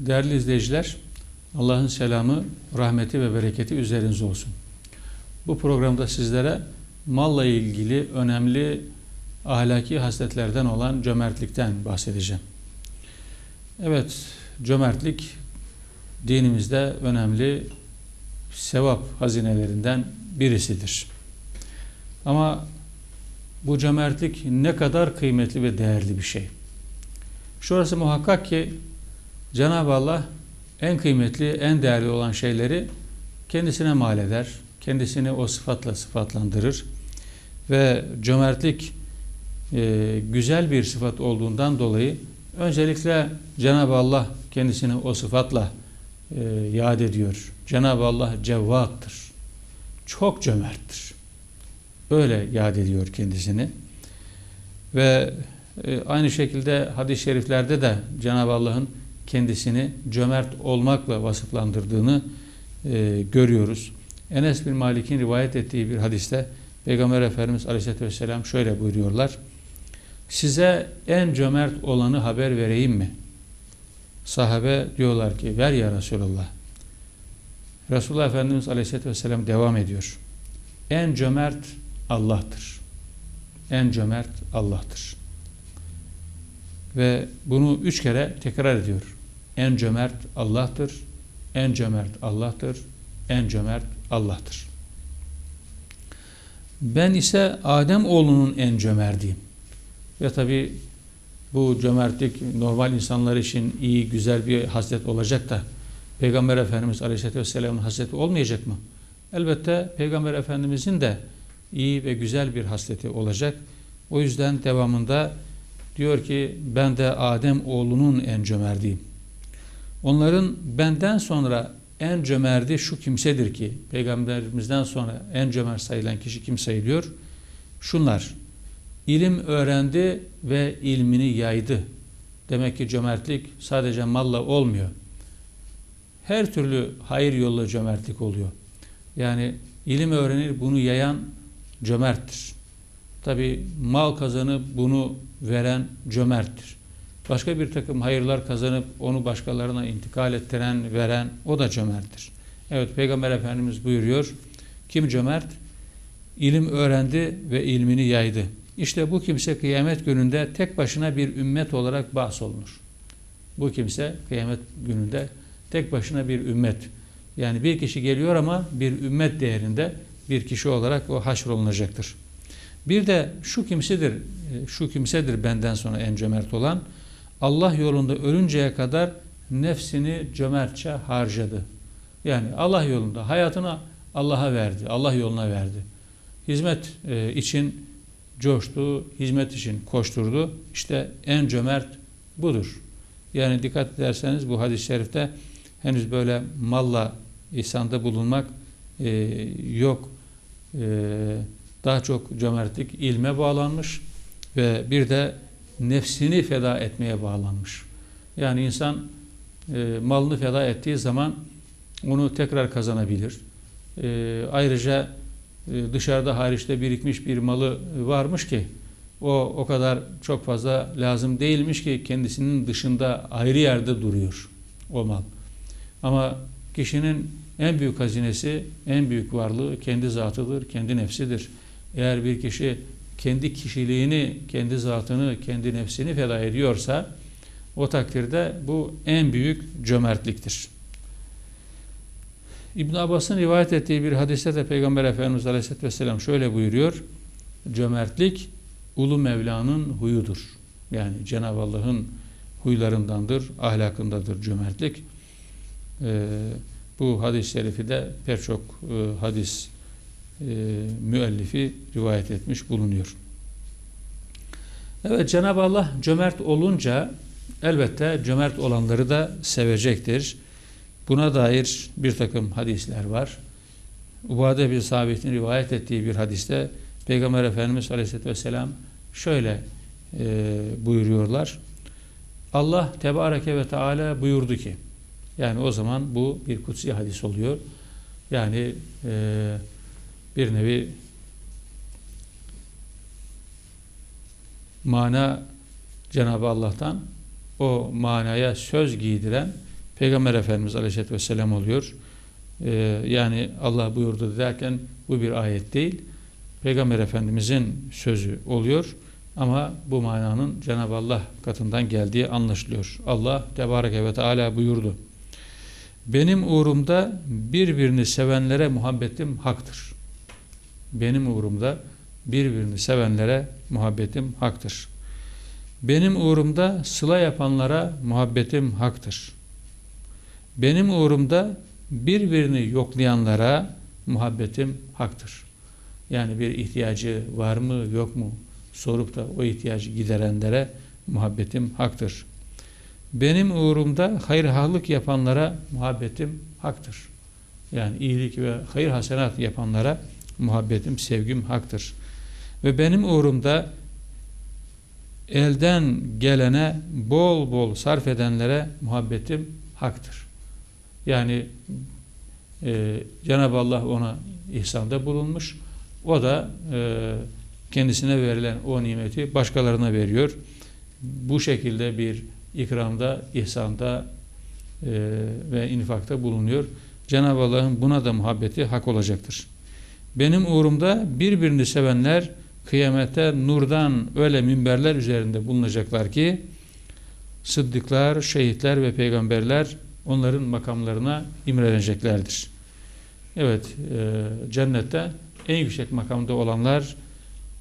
Değerli izleyiciler, Allah'ın selamı, rahmeti ve bereketi üzerinize olsun. Bu programda sizlere malla ilgili önemli ahlaki hasletlerden olan cömertlikten bahsedeceğim. Evet, cömertlik dinimizde önemli sevap hazinelerinden birisidir. Ama bu cömertlik ne kadar kıymetli ve değerli bir şey. Şurası muhakkak ki Cenab-ı Allah en kıymetli, en değerli olan şeyleri kendisine mal eder. Kendisini o sıfatla sıfatlandırır. Ve cömertlik e, güzel bir sıfat olduğundan dolayı öncelikle Cenab-ı Allah kendisini o sıfatla e, yad ediyor. Cenab-ı Allah cevvattır. Çok cömerttir. Öyle yad ediyor kendisini. Ve e, aynı şekilde hadis-i şeriflerde de Cenab-ı Allah'ın kendisini cömert olmakla vasıflandırdığını e, görüyoruz. Enes bin Malik'in rivayet ettiği bir hadiste Peygamber Efendimiz Aleyhisselatü Vesselam şöyle buyuruyorlar. Size en cömert olanı haber vereyim mi? Sahabe diyorlar ki ver ya Resulallah. Resulullah Efendimiz Aleyhisselatü Vesselam devam ediyor. En cömert Allah'tır. En cömert Allah'tır. Ve bunu üç kere tekrar ediyor. En cömert Allah'tır. En cömert Allah'tır. En cömert Allah'tır. Ben ise Adem oğlunun en cömertiyim. Ve tabi bu cömertlik normal insanlar için iyi, güzel bir haslet olacak da Peygamber Efendimiz Aleyhisselatü Vesselam'ın hasreti olmayacak mı? Elbette Peygamber Efendimizin de iyi ve güzel bir hasleti olacak. O yüzden devamında diyor ki ben de Adem oğlunun en cömertiyim. Onların benden sonra en cömerti şu kimsedir ki peygamberimizden sonra en cömert sayılan kişi kim sayılıyor? Şunlar. İlim öğrendi ve ilmini yaydı. Demek ki cömertlik sadece malla olmuyor. Her türlü hayır yolla cömertlik oluyor. Yani ilim öğrenir bunu yayan cömerttir. Tabi mal kazanıp bunu veren cömerttir. Başka bir takım hayırlar kazanıp onu başkalarına intikal ettiren, veren o da cömerttir. Evet Peygamber Efendimiz buyuruyor. Kim cömert? İlim öğrendi ve ilmini yaydı. İşte bu kimse kıyamet gününde tek başına bir ümmet olarak bahsolunur. Bu kimse kıyamet gününde tek başına bir ümmet. Yani bir kişi geliyor ama bir ümmet değerinde bir kişi olarak o haşrolunacaktır. Bir de şu kimsedir, şu kimsedir benden sonra en cömert olan. Allah yolunda ölünceye kadar nefsini cömertçe harcadı. Yani Allah yolunda hayatını Allah'a verdi, Allah yoluna verdi. Hizmet e, için coştu, hizmet için koşturdu. İşte en cömert budur. Yani dikkat ederseniz bu hadis-i şerifte henüz böyle malla ihsanda bulunmak e, yok. E, daha çok cömertlik ilme bağlanmış ve bir de nefsini feda etmeye bağlanmış. Yani insan e, malını feda ettiği zaman onu tekrar kazanabilir. E, ayrıca e, dışarıda hariçte birikmiş bir malı varmış ki o o kadar çok fazla lazım değilmiş ki kendisinin dışında ayrı yerde duruyor o mal. Ama kişinin en büyük hazinesi, en büyük varlığı kendi zatıdır, kendi nefsidir. Eğer bir kişi kendi kişiliğini, kendi zatını, kendi nefsini feda ediyorsa o takdirde bu en büyük cömertliktir. İbn Abbas'ın rivayet ettiği bir hadiste de Peygamber Efendimiz Aleyhisselatü Vesselam şöyle buyuruyor. Cömertlik Ulu Mevla'nın huyudur. Yani Cenab-ı Allah'ın huylarındandır, ahlakındadır cömertlik. Ee, bu hadis-i şerifi de pek çok e, hadis e, müellifi rivayet etmiş bulunuyor. Evet Cenab-ı Allah cömert olunca elbette cömert olanları da sevecektir. Buna dair bir takım hadisler var. Ubade bir sahabetin rivayet ettiği bir hadiste Peygamber Efendimiz Aleyhisselatü Vesselam şöyle e, buyuruyorlar. Allah Tebareke ve Teala buyurdu ki yani o zaman bu bir kutsi hadis oluyor. Yani e, bir nevi mana Cenab-ı Allah'tan o manaya söz giydiren Peygamber Efendimiz Aleyhisselatü Vesselam oluyor. Ee, yani Allah buyurdu derken bu bir ayet değil. Peygamber Efendimizin sözü oluyor. Ama bu mananın Cenab-ı Allah katından geldiği anlaşılıyor. Allah Tebareke ve Teala buyurdu. Benim uğrumda birbirini sevenlere muhabbetim haktır. Benim uğrumda birbirini sevenlere muhabbetim haktır. Benim uğrumda sıla yapanlara muhabbetim haktır. Benim uğrumda birbirini yoklayanlara muhabbetim haktır. Yani bir ihtiyacı var mı yok mu sorup da o ihtiyacı giderenlere muhabbetim haktır. Benim uğrumda hayırhalık yapanlara muhabbetim haktır. Yani iyilik ve hayır hasenat yapanlara muhabbetim, sevgim haktır. Ve benim uğrumda elden gelene bol bol sarf edenlere muhabbetim haktır. Yani e, Cenab-ı Allah ona ihsanda bulunmuş. O da e, kendisine verilen o nimeti başkalarına veriyor. Bu şekilde bir ikramda, ihsanda e, ve infakta bulunuyor. Cenab-ı Allah'ın buna da muhabbeti hak olacaktır. Benim uğrumda birbirini sevenler kıyamete nurdan öyle minberler üzerinde bulunacaklar ki sıddıklar, şehitler ve peygamberler onların makamlarına imreneceklerdir. Evet, e, cennette en yüksek makamda olanlar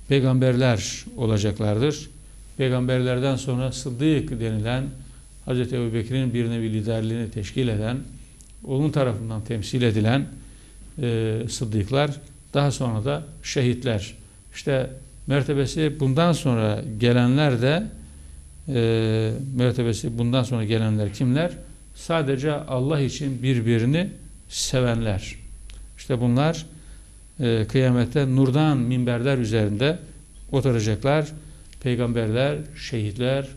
peygamberler olacaklardır. Peygamberlerden sonra Sıddık denilen Hz. Ebu Bekir'in bir nevi liderliğini teşkil eden, onun tarafından temsil edilen e, Sıddıklar, daha sonra da şehitler. İşte mertebesi bundan sonra gelenler de e, mertebesi bundan sonra gelenler kimler? Sadece Allah için birbirini sevenler. İşte bunlar e, kıyamette nurdan minberler üzerinde oturacaklar. Peygamberler, şehitler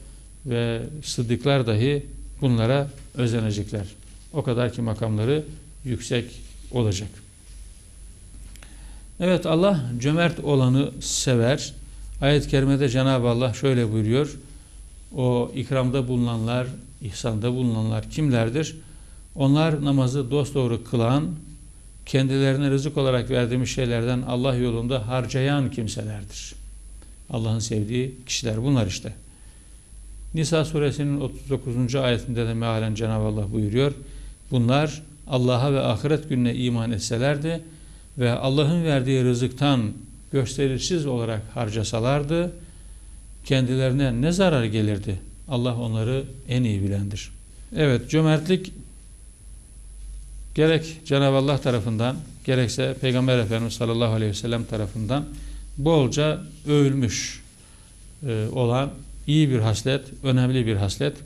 ve sıddıklar dahi bunlara özenecekler. O kadar ki makamları yüksek olacak. Evet Allah cömert olanı sever. Ayet-i kerimede Cenab-ı Allah şöyle buyuruyor. O ikramda bulunanlar, ihsanda bulunanlar kimlerdir? Onlar namazı dosdoğru kılan, kendilerine rızık olarak verdiğimiz şeylerden Allah yolunda harcayan kimselerdir. Allah'ın sevdiği kişiler bunlar işte. Nisa suresinin 39. ayetinde de mealen Cenab-ı Allah buyuruyor. Bunlar Allah'a ve ahiret gününe iman etselerdi ve Allah'ın verdiği rızıktan gösterişsiz olarak harcasalardı kendilerine ne zarar gelirdi? Allah onları en iyi bilendir. Evet cömertlik gerek Cenab-ı Allah tarafından gerekse Peygamber Efendimiz sallallahu aleyhi ve sellem tarafından bolca övülmüş e, olan iyi bir haslet, önemli bir haslet.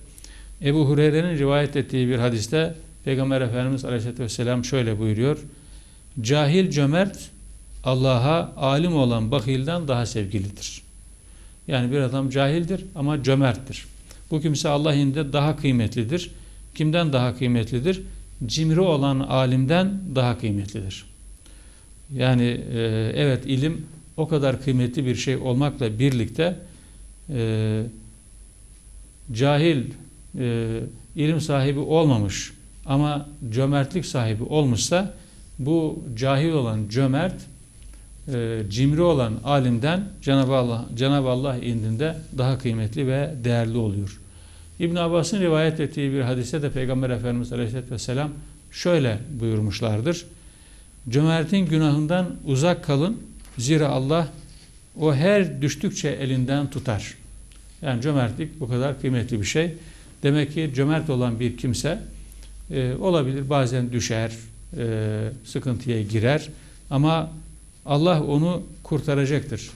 Ebu Hureyre'nin rivayet ettiği bir hadiste Peygamber Efendimiz aleyhisselatü vesselam şöyle buyuruyor. Cahil cömert Allah'a alim olan bakilden daha sevgilidir. Yani bir adam cahildir ama cömerttir. Bu kimse Allah indinde daha kıymetlidir. Kimden daha kıymetlidir? Cimri olan alimden daha kıymetlidir. Yani e, evet ilim o kadar kıymetli bir şey olmakla birlikte e, cahil, e, ilim sahibi olmamış ama cömertlik sahibi olmuşsa bu cahil olan cömert, e, cimri olan alimden Cenab-ı Allah, Cenab-ı Allah indinde daha kıymetli ve değerli oluyor. İbn Abbas'ın rivayet ettiği bir hadise de Peygamber Efendimiz Aleyhisselatü Vesselam şöyle buyurmuşlardır. Cömertin günahından uzak kalın. Zira Allah o her düştükçe elinden tutar. Yani cömertlik bu kadar kıymetli bir şey. Demek ki cömert olan bir kimse e, olabilir bazen düşer, e, sıkıntıya girer ama Allah onu kurtaracaktır.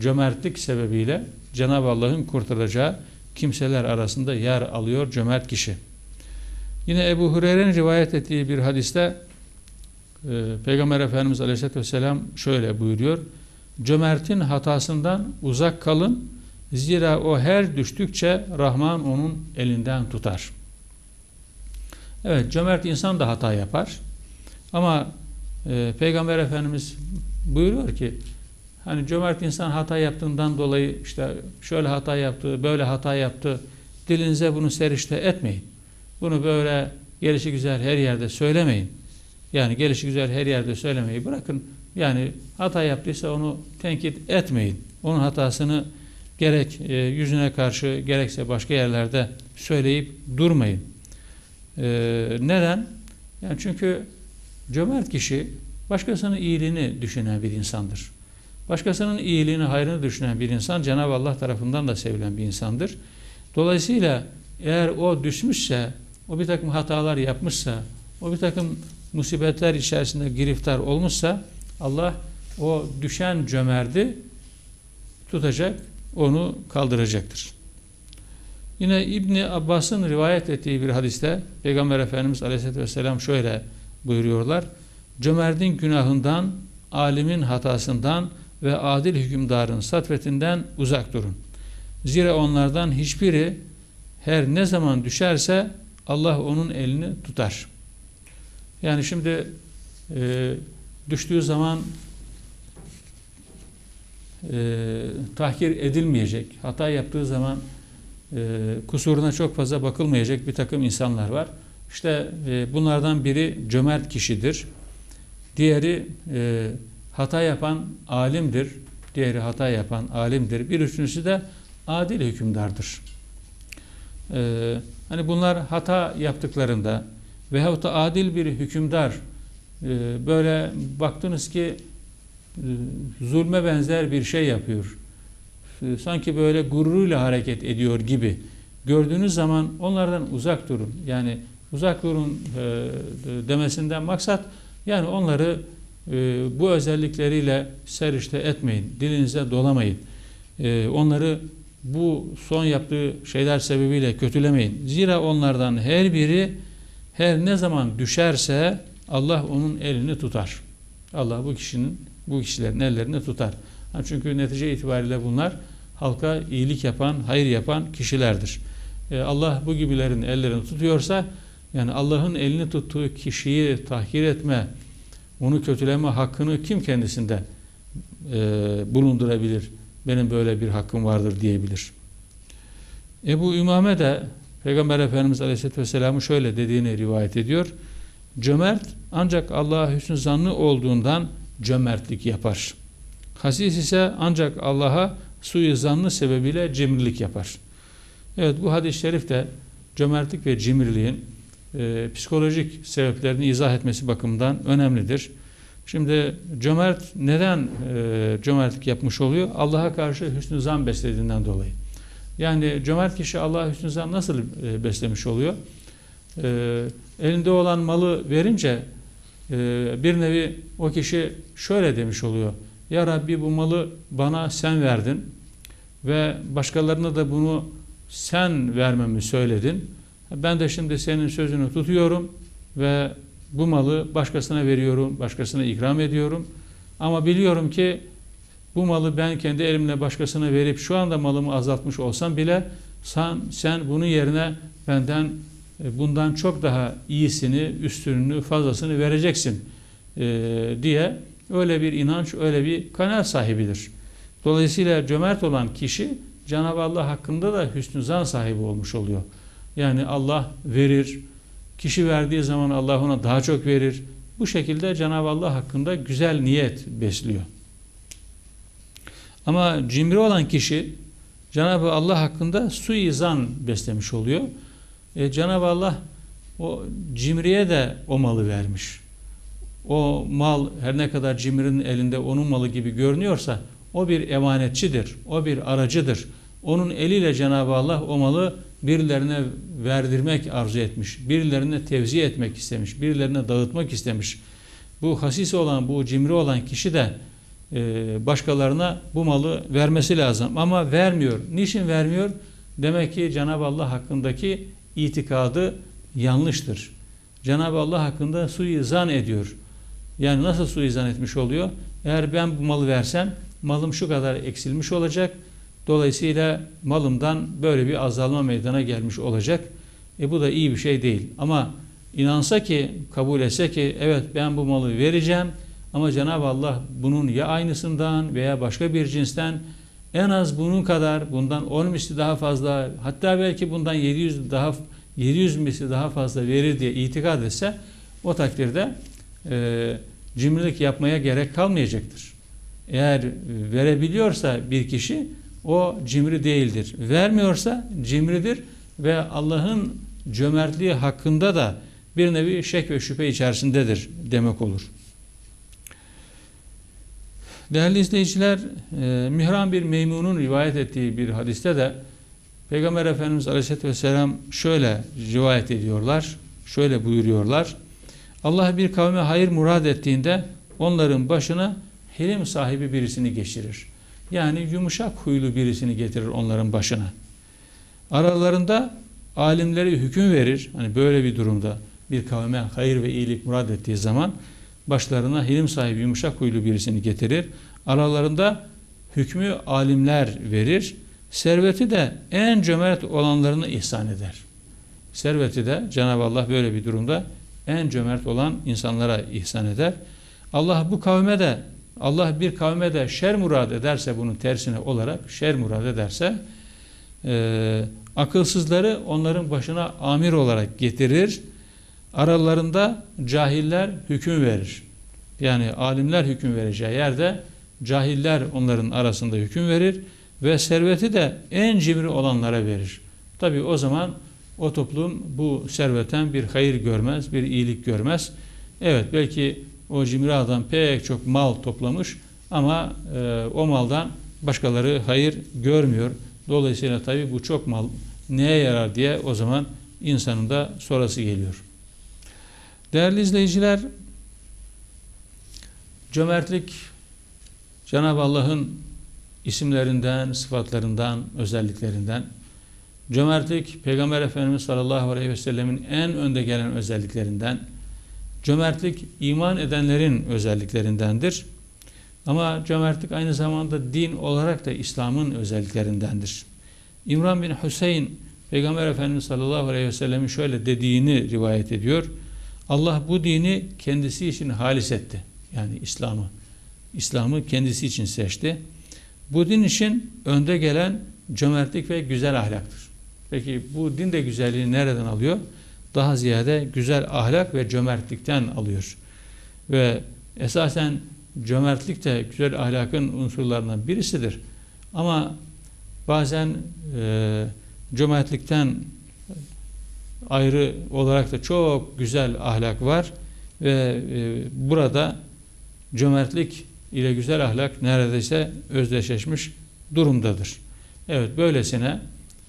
Cömertlik sebebiyle Cenab-ı Allah'ın kurtaracağı kimseler arasında yer alıyor cömert kişi. Yine Ebu Hureyre'nin rivayet ettiği bir hadiste e, Peygamber Efendimiz Aleyhisselatü Vesselam şöyle buyuruyor. Cömertin hatasından uzak kalın. Zira o her düştükçe Rahman onun elinden tutar. Evet cömert insan da hata yapar. Ama e, Peygamber Efendimiz buyuruyor ki hani cömert insan hata yaptığından dolayı işte şöyle hata yaptı, böyle hata yaptı. Dilinize bunu serişte etmeyin. Bunu böyle gelişi güzel her yerde söylemeyin. Yani gelişi güzel her yerde söylemeyi bırakın. Yani hata yaptıysa onu tenkit etmeyin. Onun hatasını gerek e, yüzüne karşı gerekse başka yerlerde söyleyip durmayın. E, neden? Yani çünkü cömert kişi başkasının iyiliğini düşünen bir insandır. Başkasının iyiliğini, hayrını düşünen bir insan Cenab-ı Allah tarafından da sevilen bir insandır. Dolayısıyla eğer o düşmüşse, o bir takım hatalar yapmışsa, o bir takım musibetler içerisinde giriftar olmuşsa Allah o düşen cömerdi tutacak, onu kaldıracaktır. Yine İbni Abbas'ın rivayet ettiği bir hadiste Peygamber Efendimiz Aleyhisselatü Vesselam şöyle buyuruyorlar. Cömertin günahından, alimin hatasından ve adil hükümdarın satvetinden uzak durun. Zira onlardan hiçbiri her ne zaman düşerse Allah onun elini tutar. Yani şimdi e, düştüğü zaman e, tahkir edilmeyecek, hata yaptığı zaman e, kusuruna çok fazla bakılmayacak bir takım insanlar var. İşte e, bunlardan biri cömert kişidir. Diğeri e, hata yapan alimdir. Diğeri hata yapan alimdir. Bir üçüncüsü de adil hükümdardır. E, hani bunlar hata yaptıklarında veyahut da adil bir hükümdar böyle baktınız ki zulme benzer bir şey yapıyor. Sanki böyle gururuyla hareket ediyor gibi gördüğünüz zaman onlardan uzak durun. Yani uzak durun demesinden maksat yani onları bu özellikleriyle serişte etmeyin. Dilinize dolamayın. Onları bu son yaptığı şeyler sebebiyle kötülemeyin. Zira onlardan her biri her ne zaman düşerse Allah onun elini tutar. Allah bu kişinin bu kişilerin ellerini tutar. Çünkü netice itibariyle bunlar halka iyilik yapan, hayır yapan kişilerdir. E, Allah bu gibilerin ellerini tutuyorsa yani Allah'ın elini tuttuğu kişiyi tahkir etme, onu kötüleme hakkını kim kendisinde e, bulundurabilir? Benim böyle bir hakkım vardır diyebilir. Ebu Ümame de Peygamber Efendimiz Aleyhisselatü Vesselam'ın şöyle dediğini rivayet ediyor. Cömert ancak Allah'a hüsnü zannı olduğundan cömertlik yapar. Hasis ise ancak Allah'a suizanlı sebebiyle cimrilik yapar. Evet bu hadis-i şerif de cömertlik ve cimriliğin e, psikolojik sebeplerini izah etmesi bakımından önemlidir. Şimdi cömert neden e, cömertlik yapmış oluyor? Allah'a karşı hüsnü zan beslediğinden dolayı. Yani cömert kişi Allah'a hüsnü zan nasıl e, beslemiş oluyor? E, elinde olan malı verince e, bir nevi o kişi şöyle demiş oluyor. Ya Rabbi bu malı bana sen verdin ve başkalarına da bunu sen vermemi söyledin. Ben de şimdi senin sözünü tutuyorum ve bu malı başkasına veriyorum, başkasına ikram ediyorum. Ama biliyorum ki bu malı ben kendi elimle başkasına verip şu anda malımı azaltmış olsam bile sen, sen bunun yerine benden e, bundan çok daha iyisini, üstününü, fazlasını vereceksin e, diye öyle bir inanç, öyle bir kanaat sahibidir. Dolayısıyla cömert olan kişi Cenab-ı Allah hakkında da hüsnü zan sahibi olmuş oluyor. Yani Allah verir, kişi verdiği zaman Allah ona daha çok verir. Bu şekilde Cenab-ı Allah hakkında güzel niyet besliyor. Ama cimri olan kişi Cenab-ı Allah hakkında suizan beslemiş oluyor. E, Cenab-ı Allah o cimriye de o malı vermiş. O mal her ne kadar cimrinin elinde onun malı gibi görünüyorsa o bir emanetçidir, o bir aracıdır. Onun eliyle Cenab-ı Allah o malı birilerine verdirmek arzu etmiş, birilerine tevzi etmek istemiş, birilerine dağıtmak istemiş. Bu hasis olan, bu cimri olan kişi de e, başkalarına bu malı vermesi lazım ama vermiyor. Niçin vermiyor? Demek ki Cenab-ı Allah hakkındaki itikadı yanlıştır. Cenab-ı Allah hakkında suizan ediyor. Yani nasıl suizan etmiş oluyor? Eğer ben bu malı versem malım şu kadar eksilmiş olacak. Dolayısıyla malımdan böyle bir azalma meydana gelmiş olacak. E bu da iyi bir şey değil. Ama inansa ki, kabul etse ki evet ben bu malı vereceğim ama Cenab-ı Allah bunun ya aynısından veya başka bir cinsten en az bunun kadar, bundan 10 misli daha fazla, hatta belki bundan 700 daha 700 misli daha fazla verir diye itikad etse o takdirde e, cimrilik yapmaya gerek kalmayacaktır. Eğer verebiliyorsa bir kişi o cimri değildir. Vermiyorsa cimridir ve Allah'ın cömertliği hakkında da bir nevi şek ve şüphe içerisindedir demek olur. Değerli izleyiciler, e, Mihran bir Meymun'un rivayet ettiği bir hadiste de Peygamber Efendimiz Aleyhisselatü Vesselam şöyle rivayet ediyorlar, şöyle buyuruyorlar. Allah bir kavme hayır murad ettiğinde onların başına hilim sahibi birisini geçirir. Yani yumuşak huylu birisini getirir onların başına. Aralarında alimleri hüküm verir. Hani böyle bir durumda bir kavme hayır ve iyilik murad ettiği zaman başlarına hilim sahibi yumuşak huylu birisini getirir. Aralarında hükmü alimler verir. Serveti de en cömert olanlarını ihsan eder. Serveti de Cenab-ı Allah böyle bir durumda en cömert olan insanlara ihsan eder. Allah bu kavme de Allah bir kavme de şer murad ederse bunun tersine olarak şer murad ederse e, akılsızları onların başına amir olarak getirir. Aralarında cahiller hüküm verir. Yani alimler hüküm vereceği yerde cahiller onların arasında hüküm verir ve serveti de en cimri olanlara verir. Tabi o zaman o toplum bu servetten bir hayır görmez, bir iyilik görmez. Evet belki o cimri adam pek çok mal toplamış ama e, o maldan başkaları hayır görmüyor. Dolayısıyla tabi bu çok mal neye yarar diye o zaman insanın da sonrası geliyor. Değerli izleyiciler, cömertlik Cenab-ı Allah'ın isimlerinden, sıfatlarından, özelliklerinden. Cömertlik Peygamber Efendimiz sallallahu aleyhi ve sellemin en önde gelen özelliklerinden. Cömertlik iman edenlerin özelliklerindendir. Ama cömertlik aynı zamanda din olarak da İslam'ın özelliklerindendir. İmran bin Hüseyin Peygamber Efendimiz sallallahu aleyhi ve sellemin şöyle dediğini rivayet ediyor. Allah bu dini kendisi için halis etti. Yani İslam'ı. İslam'ı kendisi için seçti. Bu din için önde gelen cömertlik ve güzel ahlaktır. Peki bu din de güzelliği nereden alıyor? Daha ziyade güzel ahlak ve cömertlikten alıyor. Ve esasen cömertlik de güzel ahlakın unsurlarından birisidir. Ama bazen e, cömertlikten ayrı olarak da çok güzel ahlak var ve e, burada cömertlik ile güzel ahlak neredeyse özdeşleşmiş durumdadır. Evet böylesine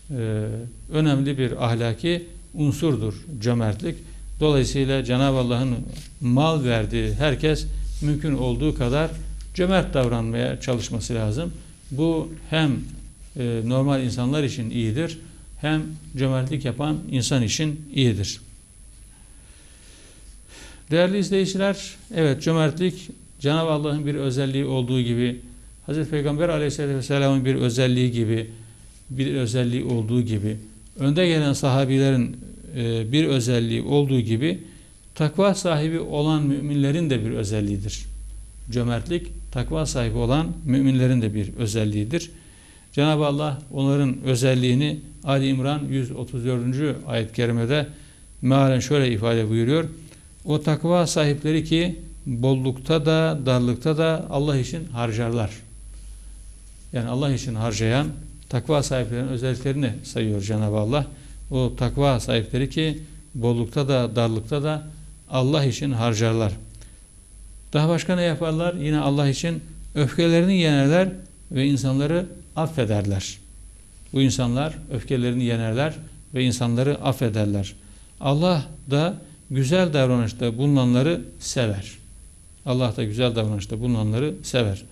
e, önemli bir ahlaki unsurdur cömertlik. Dolayısıyla Cenab-ı Allah'ın mal verdiği herkes mümkün olduğu kadar cömert davranmaya çalışması lazım. Bu hem e, normal insanlar için iyidir hem cömertlik yapan insan için iyidir. Değerli izleyiciler, evet cömertlik Cenab-ı Allah'ın bir özelliği olduğu gibi, Hz. Peygamber aleyhisselatü vesselamın bir özelliği gibi, bir özelliği olduğu gibi, önde gelen sahabilerin e, bir özelliği olduğu gibi, takva sahibi olan müminlerin de bir özelliğidir. Cömertlik, takva sahibi olan müminlerin de bir özelliğidir. Cenab-ı Allah onların özelliğini Ali İmran 134. ayet-i kerimede mealen şöyle ifade buyuruyor. O takva sahipleri ki bollukta da darlıkta da Allah için harcarlar. Yani Allah için harcayan takva sahiplerinin özelliklerini sayıyor Cenab-ı Allah. O takva sahipleri ki bollukta da darlıkta da Allah için harcarlar. Daha başka ne yaparlar? Yine Allah için öfkelerini yenerler ve insanları affederler. Bu insanlar öfkelerini yenerler ve insanları affederler. Allah da güzel davranışta bulunanları sever. Allah da güzel davranışta bulunanları sever.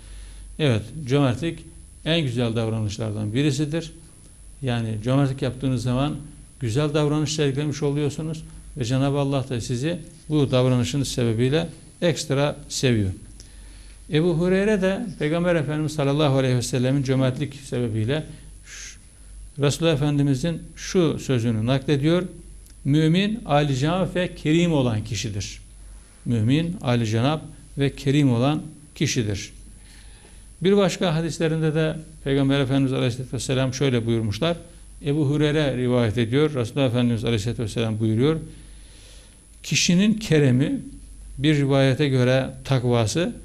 Evet, cömertlik en güzel davranışlardan birisidir. Yani cömertlik yaptığınız zaman güzel davranış sergilemiş oluyorsunuz ve Cenab-ı Allah da sizi bu davranışınız sebebiyle ekstra seviyor. Ebu Hureyre de Peygamber Efendimiz sallallahu aleyhi ve sellemin cömertlik sebebiyle Resulullah Efendimizin şu sözünü naklediyor. Mümin, âli ve kerim olan kişidir. Mümin, âli ve kerim olan kişidir. Bir başka hadislerinde de Peygamber Efendimiz Aleyhisselatü Vesselam şöyle buyurmuşlar. Ebu Hureyre rivayet ediyor. Resulullah Efendimiz Aleyhisselatü Vesselam buyuruyor. Kişinin keremi bir rivayete göre takvası,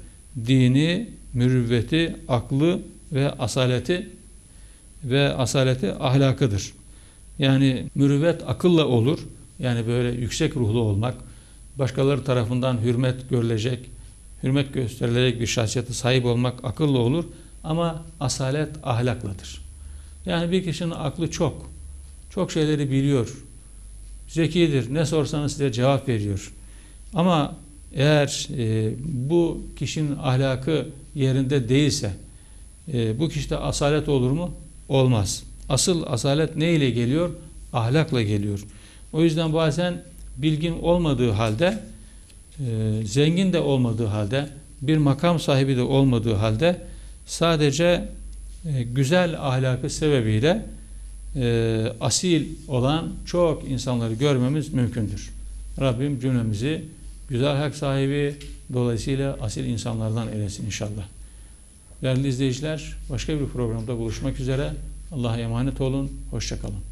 dini, mürüvveti, aklı ve asaleti ve asaleti ahlakıdır. Yani mürüvvet akılla olur. Yani böyle yüksek ruhlu olmak, başkaları tarafından hürmet görülecek, hürmet gösterilecek bir şahsiyete sahip olmak akılla olur. Ama asalet ahlakladır. Yani bir kişinin aklı çok. Çok şeyleri biliyor. Zekidir. Ne sorsanız size cevap veriyor. Ama eğer e, bu kişinin ahlakı yerinde değilse e, bu kişide asalet olur mu? Olmaz. Asıl asalet ne ile geliyor? Ahlakla geliyor. O yüzden bazen bilgin olmadığı halde e, zengin de olmadığı halde bir makam sahibi de olmadığı halde sadece e, güzel ahlakı sebebiyle e, asil olan çok insanları görmemiz mümkündür. Rabbim cümlemizi güzel hak sahibi dolayısıyla asil insanlardan eylesin inşallah. Değerli izleyiciler başka bir programda buluşmak üzere. Allah'a emanet olun. Hoşçakalın.